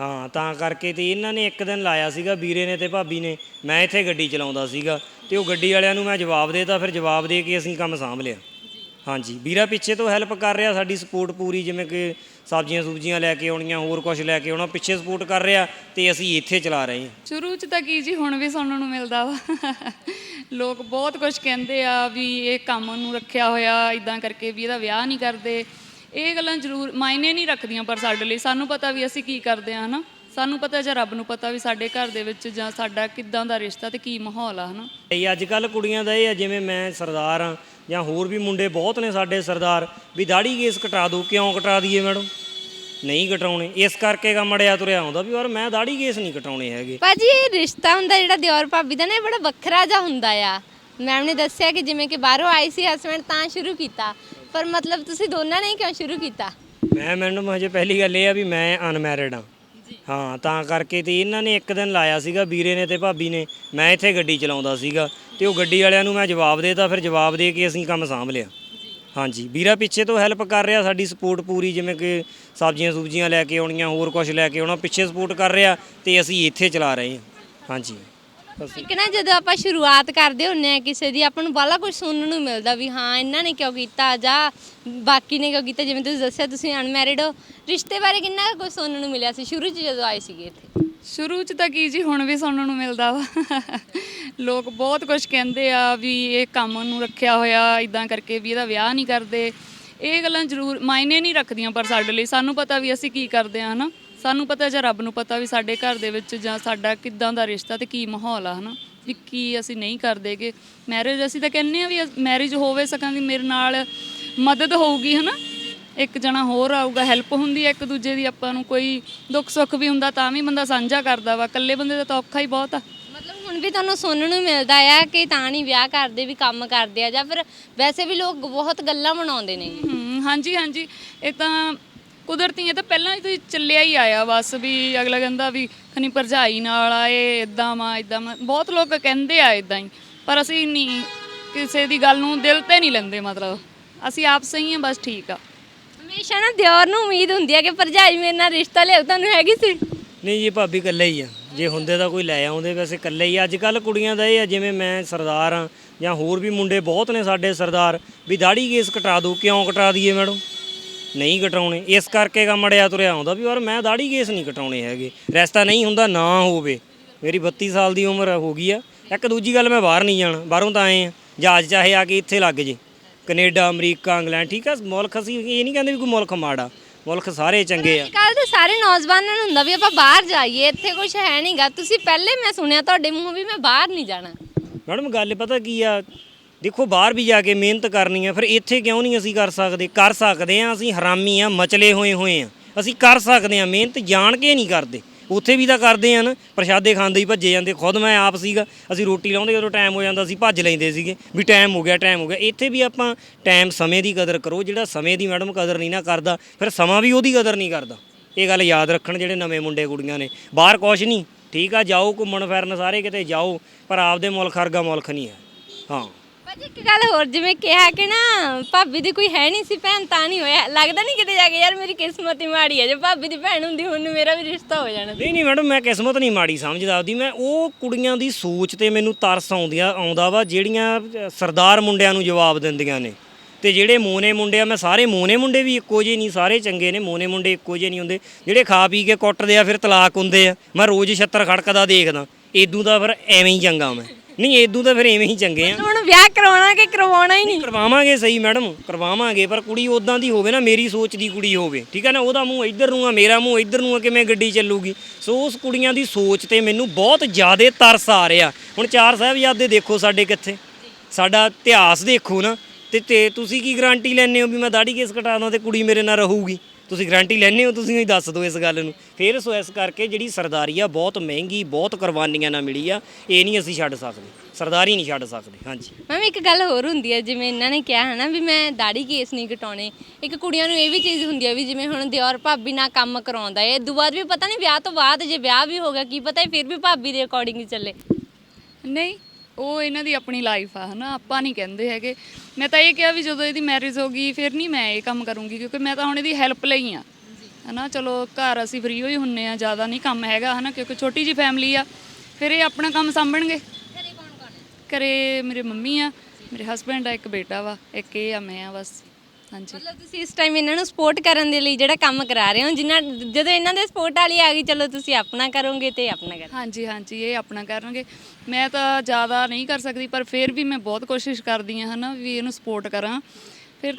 ਹਾਂ, ਤਾਂ ਕਰਕੇ ਤੇ ਇਹਨਾਂ ਨੇ ਇੱਕ ਦਿਨ ਲਾਇਆ ਸੀਗਾ, ਵੀਰੇ ਨੇ ਤੇ ਭਾਬੀ ਨੇ। ਮੈਂ ਇੱਥੇ ਗੱਡੀ ਚਲਾਉਂਦਾ ਸੀਗਾ ਤੇ ਉਹ ਗੱਡੀ ਵਾਲਿਆਂ ਨੂੰ ਮੈਂ ਜਵਾਬ ਦੇਤਾ, ਫਿਰ ਜਵਾਬ ਦੇ ਕੇ ਅਸੀਂ ਕੰਮ ਸਾਂਭ ਲਿਆ। ਹਾਂਜੀ, ਵੀਰਾ ਪਿੱਛੇ ਤੋਂ ਹੈਲਪ ਕਰ ਰਿਹਾ, ਸਾਡੀ ਸਪੋਰਟ ਪੂਰੀ ਜਿਵੇਂ ਕਿ ਸਬਜ਼ੀਆਂ ਸੁਬਜ਼ੀਆਂ ਲੈ ਕੇ ਆਉਣੀਆਂ, ਹੋਰ ਕੁਝ ਲੈ ਕੇ ਆਉਣਾ, ਪਿੱਛੇ ਸਪੋਰਟ ਕਰ ਰਿਹਾ ਤੇ ਅਸੀਂ ਇੱਥੇ ਚਲਾ ਰਹੇ ਹਾਂ। ਸ਼ੁਰੂ ਚ ਤਾਂ ਕੀ ਜੀ, ਹੁਣ ਵੀ ਸੁਣਨ ਨੂੰ ਮਿਲਦਾ ਵਾ। ਲੋਕ ਬਹੁਤ ਕੁਝ ਕਹਿੰਦੇ ਆ ਵੀ ਇਹ ਕੰਮ ਨੂੰ ਰੱਖਿਆ ਹੋਇਆ ਇਦਾਂ ਕਰਕੇ ਵੀ ਇਹਦਾ ਵਿਆਹ ਨਹੀਂ ਕਰਦੇ। ਇਹ ਗੱਲਾਂ ਜ਼ਰੂਰ ਮਾਇਨੇ ਨਹੀਂ ਰੱਖਦੀਆਂ ਪਰ ਸਾਡੇ ਲਈ। ਸਾਨੂੰ ਪਤਾ ਵੀ ਅਸੀਂ ਕੀ ਕਰਦੇ ਆ ਹਨਾ? ਸਾਨੂੰ ਪਤਾ ਜਾਂ ਰੱਬ ਨੂੰ ਪਤਾ ਵੀ ਸਾਡੇ ਘਰ ਦੇ ਵਿੱਚ ਜਾਂ ਸਾਡਾ ਕਿੱਦਾਂ ਦਾ ਰਿਸ਼ਤਾ ਤੇ ਕੀ ਮਾਹੌਲ ਆ ਹਨਾ? ਇਹ ਅੱਜ ਕੱਲ ਕੁੜੀਆਂ ਦਾ ਇਹ ਆ ਜਿਵੇਂ ਮੈਂ ਸਰਦਾਰ ਆ ਜਾਂ ਹੋਰ ਵੀ ਮੁੰਡੇ ਬਹੁਤ ਨੇ ਸਾਡੇ ਸਰਦਾਰ ਵੀ ਦਾੜੀ ਕੇਸ ਕਟਾ ਦਿਓ ਕਿਉਂ ਕਟਾ ਦਈਏ ਮੈਡਮ? ਨਹੀਂ ਕਟਾਉਣੇ। ਇਸ ਕਰਕੇ ਕੰਮ ਅੜਿਆ ਤੁਰਿਆ ਆਉਂਦਾ ਵੀ ਯਾਰ ਮੈਂ ਦਾੜੀ ਕੇਸ ਨਹੀਂ ਕਟਾਉਣੇ ਹੈਗੇ। ਭਾਜੀ ਇਹ ਰਿਸ਼ਤਾ ਹੁੰਦਾ ਜਿਹੜਾ ਦਿਓਰ ਭਾਬੀ ਦਾ ਨਾ ਇਹ ਬੜਾ ਵੱਖਰਾ ਜਿਹਾ ਹੁੰਦਾ ਆ। ਮੈਮ ਨੇ ਦੱਸਿਆ ਕਿ ਜਿਵੇਂ ਕਿ ਬਾਹਰੋਂ ਆਈ ਸੀ ਹਸਬੰਡ ਤਾਂ ਸ਼ੁਰੂ ਕੀਤਾ। ਪਰ ਮਤਲਬ ਤੁਸੀਂ ਦੋਨਾਂ ਨੇ ਹੀ ਕਿਉਂ ਸ਼ੁਰੂ ਕੀਤਾ? ਮੈਂ ਮੈਡਮ ਹਜੇ ਪਹਿਲੀ ਗੱਲ ਇਹ ਆ ਵੀ ਮੈਂ ਅਨਮੈਰਿਡ ਆ ਹਾਂ ਤਾਂ ਕਰਕੇ ਤੇ ਇਹਨਾਂ ਨੇ ਇੱਕ ਦਿਨ ਲਾਇਆ ਸੀਗਾ ਵੀਰੇ ਨੇ ਤੇ ਭਾਬੀ ਨੇ। ਮੈਂ ਇੱਥੇ ਗੱਡੀ ਚਲਾਉਂਦਾ ਸੀਗਾ ਤੇ ਉਹ ਗੱਡੀ ਵਾਲਿਆਂ ਨੂੰ ਮੈਂ ਜਵਾਬ ਦੇਤਾ ਫਿਰ ਜਵਾਬ ਦੇ ਕੇ ਅਸੀਂ ਕੰਮ ਸਾਂਭ ਲਿਆ। ਹਾਂਜੀ ਵੀਰਾ ਪਿੱਛੇ ਤੋਂ ਹੈਲਪ ਕਰ ਰਿਹਾ ਸਾਡੀ ਸਪੋਰਟ ਪੂਰੀ ਜਿਵੇਂ ਕਿ ਸਬਜ਼ੀਆਂ ਸੁਬਜ਼ੀਆਂ ਲੈ ਕੇ ਆਉਣੀਆਂ ਹੋਰ ਕੁਝ ਲੈ ਕੇ ਆਉਣਾ ਪਿੱਛੇ ਸਪੋਰਟ ਕਰ ਰਿਹਾ ਤੇ ਅਸੀਂ ਇੱਥੇ ਚਲਾ ਰਹੇ ਹਾਂ। ਹਾਂਜੀ। ਇੱਕ ਨਾ ਜਦੋਂ ਆਪਾਂ ਸ਼ੁਰੂਆਤ ਕਰਦੇ ਹੁੰਨੇ ਆ ਕਿਸੇ ਦੀ ਆਪਾਂ ਨੂੰ ਬਾਲਾ ਕੁਝ ਸੁਣਨ ਨੂੰ ਮਿਲਦਾ ਵੀ ਹਾਂ ਇਹਨਾਂ ਨੇ ਕਿਉਂ ਕੀਤਾ ਜਾਂ ਬਾਕੀ ਨੇ ਕਿਉਂ ਕੀਤਾ ਜਿਵੇਂ ਤੁਸੀਂ ਦੱਸਿਆ ਤੁਸੀਂ ਅਨਮੈਰਿਡ ਹੋ ਰਿਸ਼ਤੇ ਬਾਰੇ ਕਿੰਨਾ ਕੁਝ ਸੁਣਨ ਨੂੰ ਮਿਲਿਆ ਸੀ? ਸ਼ੁਰੂ 'ਚ ਜਦੋਂ ਆਏ ਸੀਗੇ ਇੱਥੇ? ਸ਼ੁਰੂ ਚ ਤਾਂ ਕੀ ਜੀ ਹੁਣ ਵੀ ਸੁਣਨ ਨੂੰ ਮਿਲਦਾ ਵਾ। ਲੋਕ ਬਹੁਤ ਕੁਝ ਕਹਿੰਦੇ ਆ ਵੀ ਇਹ ਕੰਮ ਨੂੰ ਰੱਖਿਆ ਹੋਇਆ ਇਦਾਂ ਕਰਕੇ ਵੀ ਇਹਦਾ ਵਿਆਹ ਨਹੀਂ ਕਰਦੇ। ਇਹ ਗੱਲਾਂ ਜ਼ਰੂਰ ਮਾਇਨੇ ਨਹੀਂ ਰੱਖਦੀਆਂ ਪਰ ਸਾਡੇ ਲਈ। ਸਾਨੂੰ ਪਤਾ ਵੀ ਅਸੀਂ ਕੀ ਕਰਦੇ ਆ ਹਨਾ? ਸਾਨੂੰ ਪਤਾ ਜਾਂ ਰੱਬ ਨੂੰ ਪਤਾ ਵੀ ਸਾਡੇ ਘਰ ਦੇ ਵਿੱਚ ਜਾਂ ਸਾਡਾ ਕਿੱਦਾਂ ਦਾ ਰਿਸ਼ਤਾ ਤੇ ਕੀ ਮਾਹੌਲ ਆ ਹਨਾ? ਵੀ ਕੀ ਅਸੀਂ ਨਹੀਂ ਕਰਦੇਗੇ ਮੈਰਿਜ ਅਸੀਂ ਤਾਂ ਕਹਿੰਨੇ ਆ ਵੀ ਮੈਰਿਜ ਹੋਵੇ ਸਕਾਂ ਦੀ ਮੇਰੇ ਨਾਲ ਮਦਦ ਹੋਊਗੀ ਹਨਾ? ਇੱਕ ਜਣਾ ਹੋਰ ਆਊਗਾ ਹੈਲਪ ਹੁੰਦੀ ਹੈ ਇੱਕ ਦੂਜੇ ਦੀ ਆਪਾਂ ਨੂੰ ਕੋਈ ਦੁੱਖ ਸੁੱਖ ਵੀ ਹੁੰਦਾ ਤਾਂ ਵੀ ਬੰਦਾ ਸਾਂਝਾ ਕਰਦਾ ਵਾ। ਇਕੱਲੇ ਬੰਦੇ ਦਾ ਤਾਂ ਔਖਾ ਹੀ ਬਹੁਤ ਆ। ਮਤਲਬ ਹੁਣ ਵੀ ਤੁਹਾਨੂੰ ਸੁਣਨ ਨੂੰ ਮਿਲਦਾ ਆ ਕਿ ਤਾਂ ਨਹੀਂ ਵਿਆਹ ਕਰਦੇ ਵੀ ਕੰਮ ਕਰਦੇ ਆ ਜਾਂ ਫਿਰ ਵੈਸੇ ਵੀ ਲੋਕ ਬਹੁਤ ਗੱਲਾਂ ਬਣਾਉਂਦੇ ਨੇ। ਹਾਂਜੀ ਹਾਂਜੀ। ਇਹ ਤਾਂ ਕੁਦਰਤੀ ਇਹ ਤਾਂ ਪਹਿਲਾਂ ਹੀ ਤੋਂ ਹੀ ਚੱਲਿਆ ਹੀ ਆਇਆ ਬਸ ਵੀ ਅਗਲਾ ਕਹਿੰਦਾ ਵੀ ਖਨੀ ਭਰਜਾਈ ਨਾਲ ਆਏ ਇਦਾਂ ਵਾ ਇਦਾਂ ਬਹੁਤ ਲੋਕ ਕਹਿੰਦੇ ਆ ਇਦਾਂ ਹੀ ਪਰ ਅਸੀਂ ਨਹੀਂ ਕਿਸੇ ਦੀ ਗੱਲ ਨੂੰ ਦਿਲ ਤੇ ਨਹੀਂ ਲੈਂਦੇ ਮਤਲਬ। ਅਸੀਂ ਆਪ ਸਹੀ ਹਾਂ ਬਸ ਠੀਕ ਆ। ਹਮੇਸ਼ਾ ਨਾ ਦਿਓਰ ਨੂੰ ਉਮੀਦ ਹੁੰਦੀ ਆ ਕਿ ਭਰਜਾਈ ਮੇਰੇ ਨਾਲ ਰਿਸ਼ਤਾ ਲਿਆਉ ਤੁਹਾਨੂੰ ਹੈਗੀ ਸੀ? ਨਹੀਂ ਜੀ ਭਾਬੀ ਇਕੱਲੇ ਹੀ ਆ। ਜੇ ਹੁੰਦੇ ਤਾਂ ਕੋਈ ਲੈ ਆਉਂਦੇ ਵੈਸੇ ਇਕੱਲੇ ਹੀ ਆ। ਅੱਜ ਕੱਲ ਕੁੜੀਆਂ ਦਾ ਇਹ ਆ ਜਿਵੇਂ ਮੈਂ ਸਰਦਾਰ ਆ ਜਾਂ ਹੋਰ ਵੀ ਮੁੰਡੇ ਬਹੁਤ ਨੇ ਸਾਡੇ ਸਰਦਾਰ ਵੀ ਦਾੜੀ ਕੇਸ ਕਟਾ ਦਿਓ ਕਿਉਂ ਕਟਾ ਦਈਏ ਮੈਡਮ? ਨਹੀਂ ਕਟਾਉਣੇ ਇਸ ਕਰਕੇ ਕੰਮ ਅੜਿਆ ਤੁਰਿਆ ਆਉਂਦਾ ਵੀ ਯਾਰ ਮੈਂ ਦਾੜੀ ਕੇਸ ਨਹੀਂ ਕਟਾਉਣੇ ਹੈਗੇ। ਰਸਤਾ ਨਹੀਂ ਹੁੰਦਾ ਨਾ ਹੋਵੇ। ਮੇਰੀ 32 ਸਾਲ ਦੀ ਉਮਰ ਹੋ ਗਈ ਆ। ਇੱਕ ਦੂਜੀ ਗੱਲ ਮੈਂ ਬਾਹਰ ਨਹੀਂ ਜਾਣਾ। ਬਾਹਰੋਂ ਤਾਂ ਆਏ ਆ। ਜਹਾਜ਼ ਚਾਹੇ ਆ ਕੇ ਇੱਥੇ ਲੱਗ ਜੇ। ਕੈਨੇਡਾ ਅਮਰੀਕਾ ਇੰਗਲੈਂਡ ਠੀਕ ਆ? ਮੁਲਕ ਅਸੀਂ ਇਹ ਨਹੀਂ ਕਹਿੰਦੇ ਵੀ ਕੋਈ ਮੁਲਕ ਮਾੜਾ। ਮੁਲਕ ਸਾਰੇ ਚੰਗੇ ਆ। ਕੱਲ ਤੇ ਸਾਰੇ ਨੌਜਵਾਨਾਂ ਨੂੰ ਹੁੰਦਾ ਵੀ ਆਪਾਂ ਬਾਹਰ ਜਾਈਏ। ਇੱਥੇ ਕੁਝ ਹੈ ਨਹੀਂਗਾ ਤੁਸੀਂ ਪਹਿਲੇ ਮੈਂ ਸੁਣਿਆ ਤੁਹਾਡੇ ਮੂੰਹੋਂ ਵੀ ਮੈਂ ਬਾਹਰ ਨਹੀਂ ਜਾਣਾ। ਮੈਡਮ ਗੱਲ ਪਤਾ ਕੀ ਆ? ਦੇਖੋ ਬਾਹਰ ਵੀ ਜਾ ਕੇ ਮਿਹਨਤ ਕਰਨੀ ਆ, ਫਿਰ ਇੱਥੇ ਕਿਉਂ ਨਹੀਂ ਅਸੀਂ ਕਰ ਸਕਦੇ? ਕਰ ਸਕਦੇ ਆ, ਅਸੀਂ ਹਰਾਮੀ ਆ, ਮਚਲੇ ਹੋਏ ਹੋਏ ਆ। ਅਸੀਂ ਕਰ ਸਕਦੇ ਆ, ਮਿਹਨਤ ਜਾਣ ਕੇ ਨਹੀਂ ਕਰਦੇ। ਉੱਥੇ ਵੀ ਤਾਂ ਕਰਦੇ ਆ ਨਾ, ਪ੍ਰਸ਼ਾਦੇ ਖਾਂਦੇ ਹੀ ਭੱਜੇ ਜਾਂਦੇ। ਖੁਦ ਮੈਂ ਆਪ ਸੀਗਾ, ਅਸੀਂ ਰੋਟੀ ਲਾਉਂਦੇ ਜਦੋਂ ਟਾਈਮ ਹੋ ਜਾਂਦਾ, ਅਸੀਂ ਭੱਜ ਲੈਂਦੇ ਸੀਗੇ ਵੀ ਟਾਈਮ ਹੋ ਗਿਆ ਟਾਈਮ ਹੋ ਗਿਆ। ਇੱਥੇ ਵੀ ਆਪਾਂ ਟਾਈਮ ਸਮੇਂ ਦੀ ਕਦਰ ਕਰੋ, ਜਿਹੜਾ ਸਮੇਂ ਦੀ ਮੈਡਮ ਕਦਰ ਨਹੀਂ ਨਾ ਕਰਦਾ, ਫਿਰ ਸਮਾਂ ਵੀ ਉਹਦੀ ਕਦਰ ਨਹੀਂ ਕਰਦਾ। ਇਹ ਗੱਲ ਯਾਦ ਰੱਖਣ ਜਿਹੜੇ ਨਵੇਂ ਮੁੰਡੇ ਕੁੜੀਆਂ ਨੇ। ਬਾਹਰ ਕੁਛ ਨਹੀਂ। ਠੀਕ ਆ, ਜਾਓ ਘੁੰਮਣ ਫਿਰਨ ਸਾਰੇ ਕਿਤੇ ਜਾਓ, ਪਰ ਆਪਦੇ ਮੁਲਕ ਵਰਗਾ ਮੁਲਕ ਨਹੀਂ ਹੈ। ਹਾਂ। ਭਾਜੀ ਇੱਕ ਗੱਲ ਹੋਰ ਜਿਵੇਂ ਕਿਹਾ ਕਿ ਨਾ ਭਾਬੀ ਦੀ ਕੋਈ ਹੈ ਨਹੀਂ ਸੀ ਭੈਣ ਤਾਂ ਨਹੀਂ ਹੋਇਆ। ਲੱਗਦਾ ਨਹੀਂ ਕਿਤੇ ਜਾ ਕੇ ਯਾਰ ਮੇਰੀ ਕਿਸਮਤ ਹੀ ਮਾੜੀ ਹੈ। ਜੇ ਭਾਬੀ ਦੀ ਭੈਣ ਹੁੰਦੀ ਹੁਣ ਮੇਰਾ ਵੀ ਰਿਸ਼ਤਾ ਹੋ ਜਾਣਾ। ਨਹੀਂ ਨਹੀਂ ਮੈਡਮ ਮੈਂ ਕਿਸਮਤ ਨਹੀਂ ਮਾੜੀ ਸਮਝਦਾ ਆਪਦੀ। ਮੈਂ ਉਹ ਕੁੜੀਆਂ ਦੀ ਸੋਚ ਤੇ ਮੈਨੂੰ ਤਰਸ ਆਉਂਦੀਆਂ ਆਉਂਦਾ ਵਾ ਜਿਹੜੀਆਂ ਅ, ਸਰਦਾਰ ਮੁੰਡਿਆਂ ਨੂੰ ਜਵਾਬ ਦਿੰਦੀਆਂ ਨੇ। ਤੇ ਜਿਹੜੇ ਮੋਨੇ ਮੁੰਡੇ ਆ ਮੈਂ ਸਾਰੇ ਮੋਨੇ ਮੁੰਡੇ ਵੀ ਇੱਕੋ ਜਿਹੇ ਨਹੀਂ ਸਾਰੇ ਚੰਗੇ ਨੇ ਮੋਨੇ ਮੁੰਡੇ ਇੱਕੋ ਜਿਹੇ ਨਹੀਂ ਹੁੰਦੇ। ਜਿਹੜੇ ਖਾ ਪੀ ਕੇ ਕੁੱਟਦੇ ਆ ਫਿਰ ਤਲਾਕ ਹੁੰਦੇ ਆ। ਮੈਂ ਰੋਜ਼ ਛੱਤਰ ਖੜਕਦਾ ਦੇਖਦਾ। ਏਦੂ ਦਾ ਫਿਰ ਐਵੇਂ ਹੀ ਚੰਗਾ ਮੈਂ। ਨਹੀਂ ਏਦੂ ਤਾਂ ਫਿਰ ਐਵੇਂ ਹੀ ਚੰਗੇ ਆ। ਹੁਣ ਵਿਆਹ ਕਰਵਾਉਣਾ ਕਿ ਕਰਵਾਉਣਾ ਹੀ ਨਹੀਂ ਕਰਵਾਵਾਂਗੇ ਸਹੀ ਮੈਡਮ ਕਰਵਾਵਾਂਗੇ ਪਰ ਕੁੜੀ ਉਦਾਂ ਦੀ ਹੋਵੇ ਨਾ ਮੇਰੀ ਸੋਚ ਦੀ ਕੁੜੀ ਹੋਵੇ ਠੀਕ ਹੈ ਨਾ ਉਹਦਾ ਮੂੰਹ ਇੱਧਰ ਨੂੰ ਆ ਮੇਰਾ ਮੂੰਹ ਇੱਧਰ ਨੂੰ ਆ ਕਿਵੇਂ ਗੱਡੀ ਚੱਲੂਗੀ? ਸੋ ਉਸ ਕੁੜੀਆਂ ਦੀ ਸੋਚ ਤੇ ਮੈਨੂੰ ਬਹੁਤ ਜ਼ਿਆਦਾ ਤਰਸ ਆ ਰਿਹਾ। ਹੁਣ ਚਾਰ ਸਾਹਿਬਜ਼ਾਦੇ ਦੇਖੋ ਸਾਡੇ ਕਿੱਥੇ? ਸਾਡਾ ਇਤਿਹਾਸ ਦੇਖੋ ਨਾ ਤੇ ਤੇ ਤੁਸੀਂ ਕੀ ਗਾਰੰਟੀ ਲੈਣੇ ਹੋ ਵੀ ਮੈਂ ਦਾੜੀ ਕੇਸ ਕਟਾਉਣਾ ਤੇ ਕੁੜੀ ਮੇਰੇ ਨਾਲ ਰਹੂਗੀ? ਤੁਸੀਂ ਗਾਰੰਟੀ ਲੈਣੇ ਹੋ ਤੁਸੀਂ ਹੀ ਦੱਸ ਦਿਓ ਇਸ ਗੱਲ ਨੂੰ। ਫਿਰ ਸੋ ਇਸ ਕਰਕੇ ਜਿਹੜੀ ਸਰਦਾਰੀ ਆ ਬਹੁਤ ਮਹਿੰਗੀ ਬਹੁਤ ਕੁਰਬਾਨੀਆਂ ਨਾਲ ਮਿਲੀ ਆ ਇਹ ਨਹੀਂ ਅਸੀਂ ਛੱਡ ਸਕਦੇ। ਸਰਦਾਰੀ ਨਹੀਂ ਛੱਡ ਸਕਦੇ ਹਾਂਜੀ। ਮੈਮ ਇੱਕ ਗੱਲ ਹੋਰ ਹੁੰਦੀ ਹੈ ਜਿਵੇਂ ਇਹਨਾਂ ਨੇ ਕਿਹਾ ਹੈ ਨਾ ਵੀ ਮੈਂ ਦਾੜੀ ਕੇਸ ਨਹੀਂ ਕਟਾਉਣੇ। ਇੱਕ ਕੁੜੀਆਂ ਨੂੰ ਇਹ ਵੀ ਚੀਜ਼ ਹੁੰਦੀ ਹੈ ਵੀ ਜਿਵੇਂ ਹੁਣ ਦਿਓਰ ਭਾਬੀ ਨਾਲ ਕੰਮ ਕਰਾਉਂਦਾ ਹੈ ਇਹ ਬਾਅਦ ਵੀ ਪਤਾ ਨਹੀਂ ਵਿਆਹ ਤੋਂ ਬਾਅਦ ਜੇ ਵਿਆਹ ਵੀ ਹੋ ਗਿਆ ਕੀ ਪਤਾ ਫਿਰ ਵੀ ਭਾਬੀ ਦੇ ਅਕੋਰਡਿੰਗ ਹੀ ਚੱਲੇ। ਨਹੀਂ ਉਹ ਇਹਨਾਂ ਦੀ ਆਪਣੀ ਲਾਈਫ ਆ, ਹਨਾ? ਆਪਾਂ ਨਹੀਂ ਕਹਿੰਦੇ ਹੈਗੇ। ਮੈਂ ਤਾਂ ਇਹ ਕਿਹਾ ਵੀ ਜਦੋਂ ਇਹਦੀ ਮੈਰਿਜ ਹੋ ਗਈ, ਫਿਰ ਨਹੀਂ ਮੈਂ ਇਹ ਕੰਮ ਕਰੂੰਗੀ, ਕਿਉਂਕਿ ਮੈਂ ਤਾਂ ਹੁਣ ਇਹਦੀ ਹੈਲਪ ਲਈ ਆ। ਹਨਾ? ਚਲੋ, ਘਰ ਅਸੀਂ ਫ੍ਰੀ ਹੋਈ ਹੁੰਨੇ ਆ, ਜ਼ਿਆਦਾ ਨਹੀਂ ਕੰਮ ਹੈਗਾ, ਹਨਾ? ਕਿਉਂਕਿ ਛੋਟੀ ਜੀ ਫੈਮਿਲੀ ਆ, ਫਿਰ ਇਹ ਆਪਣਾ ਕੰਮ ਸਾਂਭਣਗੇ। ਘਰੇ ਕੌਣ ਕੌਣ ਹੈ ਘਰੇ ਮੇਰੇ ਮੰਮੀ ਆ, ਮੇਰੇ ਹਸਬੰਡ ਆ, ਇੱਕ ਬੇਟਾ ਵਾ, ਇੱਕ ਇਹ ਆ, ਮੈਂ ਆ, ਬਸ। ਹਾਂਜੀ। ਮਤਲਬ ਤੁਸੀਂ ਇਸ ਟਾਈਮ ਇਹਨਾਂ ਨੂੰ ਸਪੋਰਟ ਕਰਨ ਦੇ ਲਈ ਜਿਹੜਾ ਕੰਮ ਕਰਾ ਰਹੇ ਹੋ ਜਿੰਨਾ ਜਦੋਂ ਇਹਨਾਂ ਦੇ ਸਪੋਰਟ ਵਾਲੀ ਆ ਗਈ ਚਲੋ ਤੁਸੀਂ ਆਪਣਾ ਕਰੋਗੇ ਤੇ ਆਪਣਾ ਕਰ ਹਾਂਜੀ ਹਾਂਜੀ ਇਹ ਆਪਣਾ ਕਰਨਗੇ। ਮੈਂ ਤਾਂ ਜ਼ਿਆਦਾ ਨਹੀਂ ਕਰ ਸਕਦੀ ਪਰ ਫਿਰ ਵੀ ਮੈਂ ਬਹੁਤ ਕੋਸ਼ਿਸ਼ ਕਰਦੀ ਹਾਂ ਹਨਾ ਵੀ ਇਹਨੂੰ ਸਪੋਰਟ ਕਰਾਂ।